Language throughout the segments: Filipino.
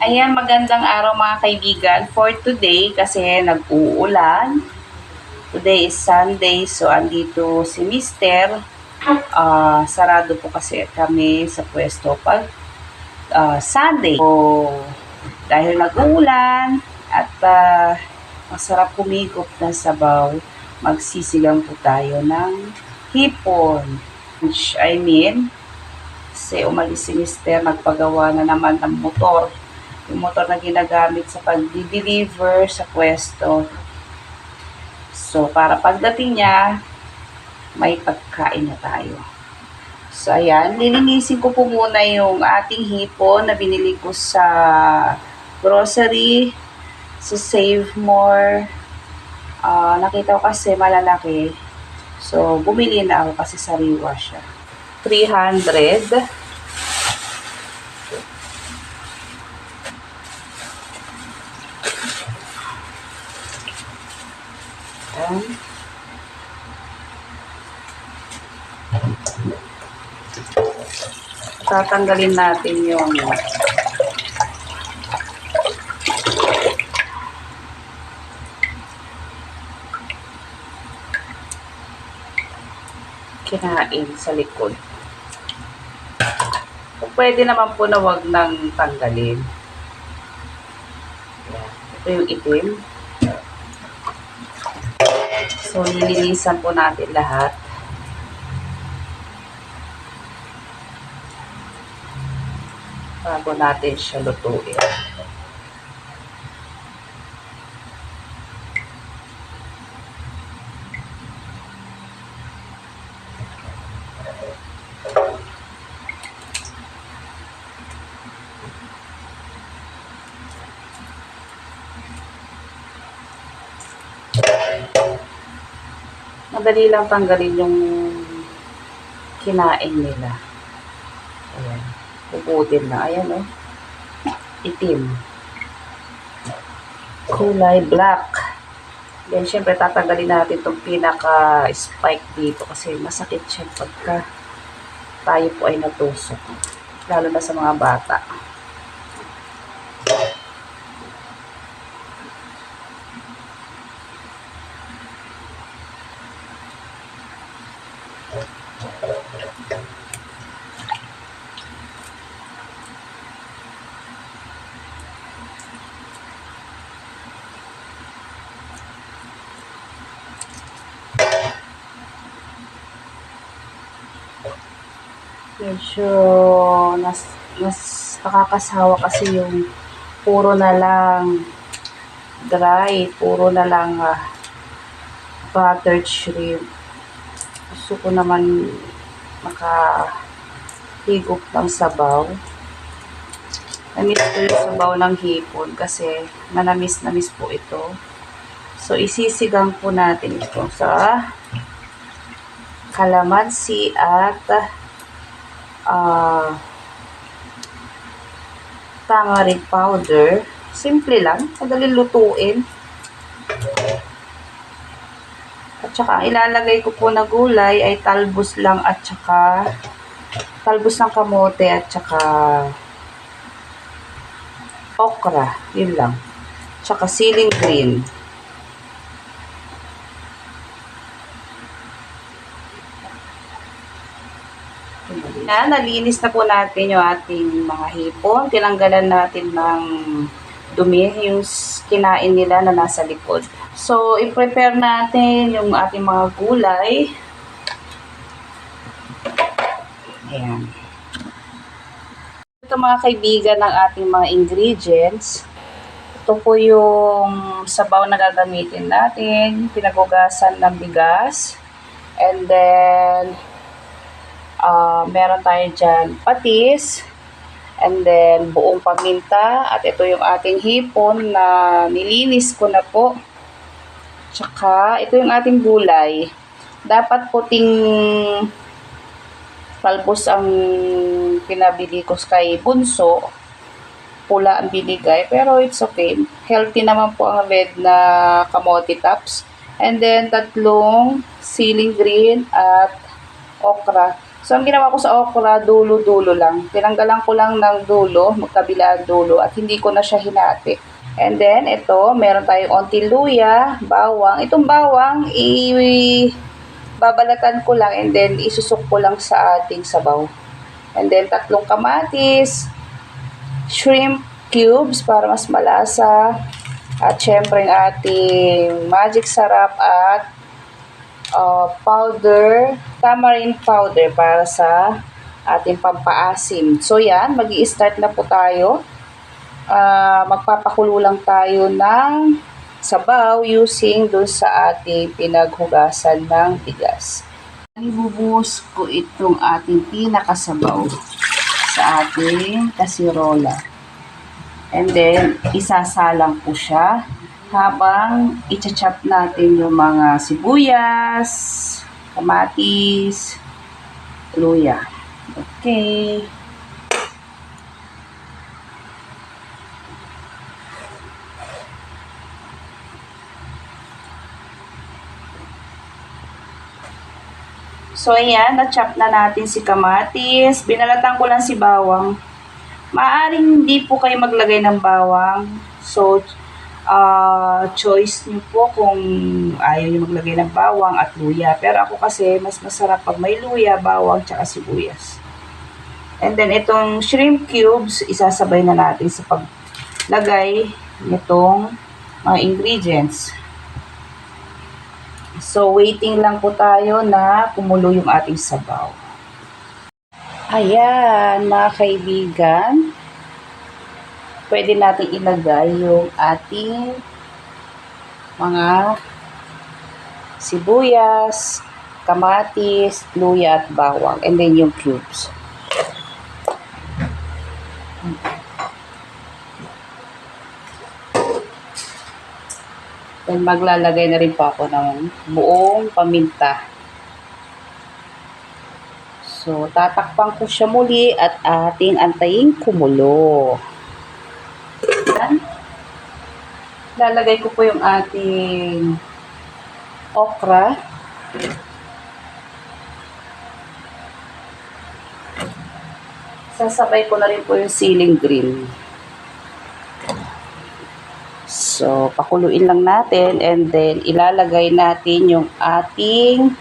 Ayan, magandang araw mga kaibigan. For today, kasi nag-uulan. Today is Sunday, so andito si Mister. Ah, sarado po kasi kami sa pwesto pag ah, Sunday. So, dahil nag-uulan at ah, masarap kumigop na sabaw, magsisigang po tayo ng hipon. Which I mean, kasi umalis si Mister, nagpagawa na naman ng motor. Yung motor na ginagamit sa pag-deliver sa pwesto. So, para pagdating niya, may pagkain na tayo. So, ayan. Lilinisin ko po muna yung ating hipon na binili ko sa grocery, sa Save More. Ah, nakita ko kasi malalaki. So, bumili na ako kasi sariwa siya. 300. Ayan. Tatanggalin natin yung kinain sa likod. Kung pwede naman po na wag nang tanggalin. Ito yung itim. So, nilinisan po natin lahat. Bago natin siya lutuin. Madali lang tanggalin yung kinain nila. Puputin na. Ayan, oh. Itim. Kulay black. Then, syempre, tatanggalin natin itong pinaka-spike dito kasi masakit siya pagka tayo po ay natusok. Lalo na sa mga bata. Medyo nas, nas nakakasawa kasi yung puro na lang dry, puro na lang ah, buttered shrimp. Gusto ko naman makahigop ng sabaw. Namiss ko yung sabaw ng hipon kasi manamis-namis po ito. So, isisigang po natin ito sa kalamansi at ah tamarind powder. Simple lang. Madaling lutuin. At saka, ilalagay ko po na gulay ay talbos lang at saka talbos ng kamote at saka okra. Yun lang. Tsaka siling green. Na, nalinis na po natin yung ating mga hipon. Tinanggalan natin ng dumi, yung kinain nila na nasa likod. So, i-prepare natin yung ating mga gulay. Ayan. Ito mga kaibigan ng ating mga ingredients. Ito po yung sabaw na gagamitin natin. Pinagugasan ng bigas. And then, Ah, meron tayo dyan patis, and then buong paminta, at ito yung ating hipon na nilinis ko na po. Tsaka, ito yung ating gulay. Dapat puting talbos ang pinabili ko kay Bunso. Pula ang binigay, pero it's okay. Healthy naman po ang red na kamote tops. And then, tatlong siling green at okra So, ang ginawa ko sa okra, dulo-dulo lang. Tinanggalan ko lang ng dulo, magkabila dulo, at hindi ko na siya hinati. And then, ito, meron tayong onti luya, bawang. Itong bawang, i babalatan ko lang and then isusok ko lang sa ating sabaw. And then, tatlong kamatis, shrimp cubes para mas malasa, at syempre ang ating magic sarap at uh, powder, tamarind powder para sa ating pampaasim. So yan, mag start na po tayo. Ah, magpapakulo lang tayo ng sabaw using dun sa ating pinaghugasan ng bigas. Ibubuhos ko itong ating pinakasabaw sa ating kasirola. And then, isasalang po siya habang icha-chop natin yung mga sibuyas, kamatis, luya. Okay. So, ayan, na-chop na natin si kamatis. Binalatan ko lang si bawang. Maaring hindi po kayo maglagay ng bawang. So, ah choice niyo po kung ayaw niyo maglagay ng bawang at luya. Pero ako kasi, mas masarap pag may luya, bawang, tsaka sibuyas. And then, itong shrimp cubes, isasabay na natin sa paglagay nitong mga ingredients. So, waiting lang po tayo na kumulo yung ating sabaw. Ayan, mga kaibigan. Pwede natin ilagay yung ating mga sibuyas, kamatis, luya at bawang. And then yung cubes. Then maglalagay na rin po ako ng buong paminta. So, tatakpan ko siya muli at ating antayin kumulo. Yan. Lalagay ko po yung ating okra. Sasabay ko na rin po yung ceiling green. So, pakuluin lang natin and then ilalagay natin yung ating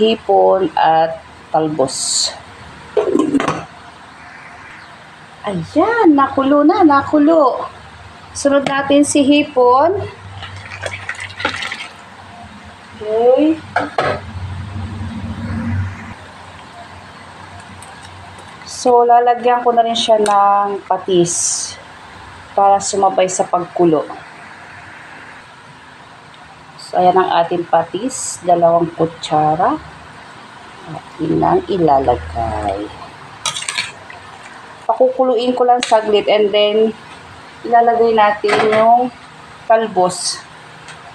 hipon at talbos. Ayan, nakulo na, nakulo. Sunod natin si hipon. Okay. So, lalagyan ko na rin siya ng patis para sumabay sa pagkulo. So, ayan ang ating patis, dalawang kutsara. At yun ilalagay. Pakukuluin ko lang saglit and then ilalagay natin yung talbos.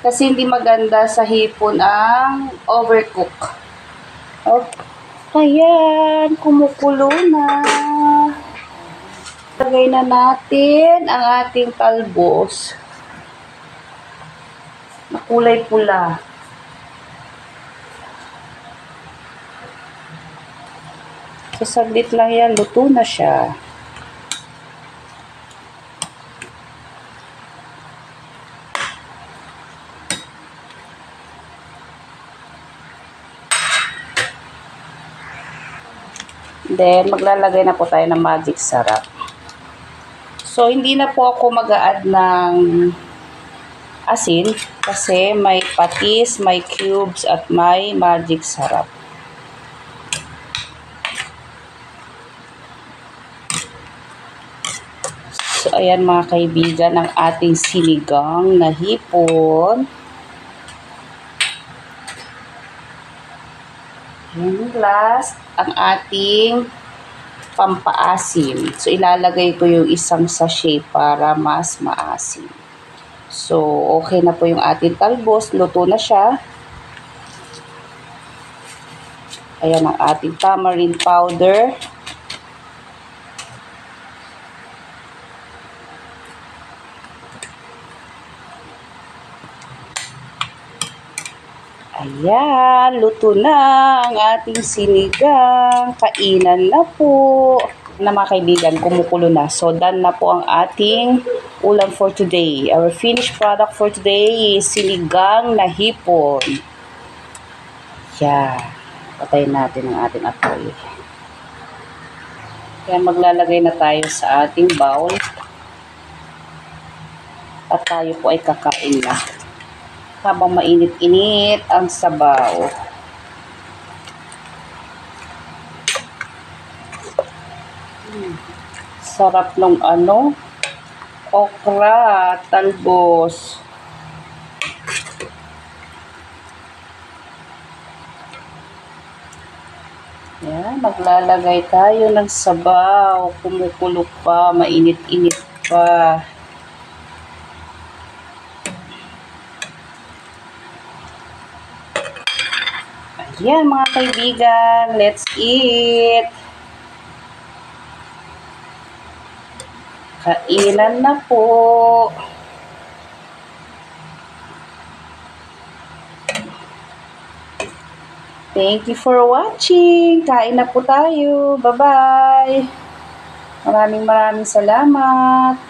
Kasi hindi maganda sa hipon ang overcook. Okay. Ayan, kumukulo na. Lagay na natin ang ating talbos na kulay pula. So, saglit lang yan, luto na siya. Then, maglalagay na po tayo ng magic sarap. So, hindi na po ako mag-a-add ng asin kasi may patis, may cubes, at may magic sarap. So, ayan mga kaibigan, ang ating sinigang na hipon. Last, ang ating pampaasim. So, ilalagay ko yung isang sachet para mas maasim. So, okay na po yung ating talbos. Luto na siya. Ayan ang ating tamarind powder. Ayan. Yan, luto na ang ating sinigang. Kainan na po. Na mga kaibigan, kumukulo na. So, done na po ang ating ulam for today. Our finished product for today is sinigang na hipon. Yan. Patayin natin ang ating apoy. Kaya maglalagay na tayo sa ating bowl. At tayo po ay kakain na. Habang mainit-init ang sabaw. Sarap nung ano, okra, talbos. Yan, maglalagay tayo ng sabaw. Kumukulo pa, mainit-init pa. Ayan mga kaibigan, let's eat! Kainan na po! Thank you for watching! Kain na po tayo! Bye-bye! Maraming maraming salamat!